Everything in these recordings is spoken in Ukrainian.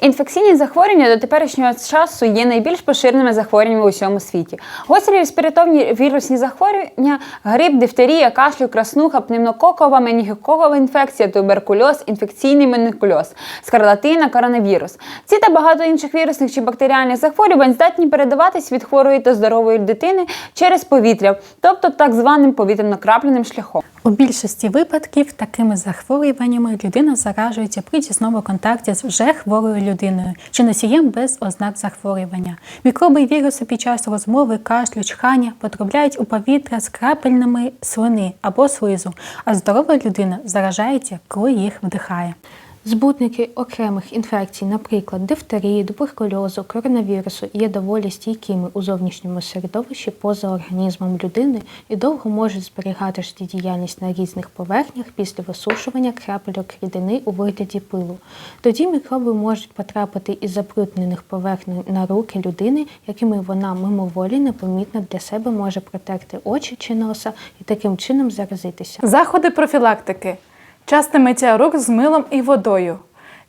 Інфекційні захворювання до теперішнього часу є найбільш поширеними захворюваннями у всьому світі. Гострі респіраторні вірусні захворювання, грип, дифтерія, кашлю, краснуха, пневмококова, менінгококова інфекція, туберкульоз, інфекційний менікульоз, скарлатина, коронавірус. Ці та багато інших вірусних чи бактеріальних захворювань здатні передаватись від хворої та здорової дитини через повітря, тобто так званим повітряно-крапляним шляхом. У більшості випадків такими захворюваннями людина заражується при тісному контакті з вже хворою людиною чи носієм без ознак захворювання. Мікроби і віруси під час розмови, кашлю, чхання потрапляють у повітря з крапельними слини або слизу, а здорова людина заражається, коли їх вдихає. Збутники окремих інфекцій, наприклад, дифтерії, туберкульозу, коронавірусу, є доволі стійкими у зовнішньому середовищі поза організмом людини і довго можуть зберігати життєдіяльність на різних поверхнях після висушування крапельок рідини у вигляді пилу. Тоді мікроби можуть потрапити із забруднених поверхнень на руки людини, якими вона мимоволі непомітно для себе може протерти очі чи носа і таким чином заразитися. Заходи профілактики. Часте миття рук з милом і водою.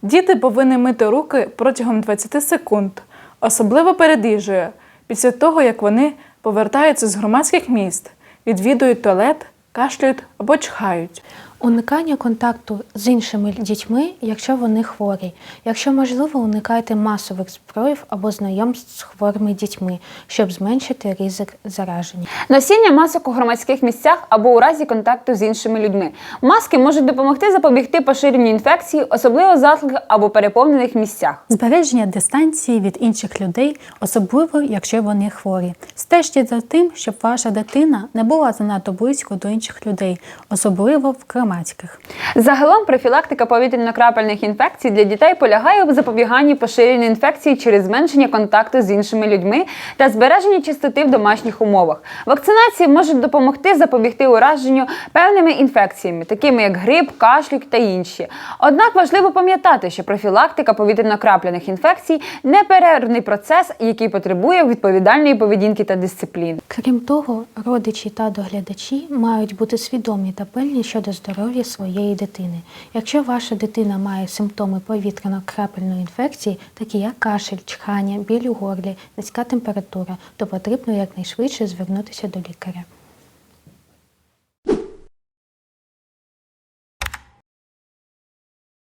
Діти повинні мити руки протягом 20 секунд, особливо перед їжею, після того, як вони повертаються з громадських міст, відвідують туалет, кашлюють або чхають. Уникання контакту з іншими дітьми, якщо вони хворі. Якщо можливо, уникайте масових зброїв або знайомств з хворими дітьми, щоб зменшити ризик зараження. Носіння масок у громадських місцях або у разі контакту з іншими людьми. Маски можуть допомогти запобігти поширенню інфекції, особливо в затлих або переповнених місцях. Збереження дистанції від інших людей, особливо якщо вони хворі. Стежте за тим, щоб ваша дитина не була занадто близько до інших людей, особливо в громадських. Загалом профілактика повітряно-крапельних інфекцій для дітей полягає в запобіганні поширення інфекції через зменшення контакту з іншими людьми та збереження чистоти в домашніх умовах. Вакцинації можуть допомогти запобігти ураженню певними інфекціями, такими як грип, кашлюк та інші. Однак важливо пам'ятати, що профілактика повітряно-крапляних інфекцій неперервний процес, який потребує відповідальної поведінки та дисципліни. Крім того, родичі та доглядачі мають бути свідомі та пильні щодо здоров'я своєї дитини. Якщо ваша дитина має симптоми повітряно-крапельної інфекції, такі як кашель, чхання, біль у горлі, низька температура, то потрібно якнайшвидше звернутися до лікаря.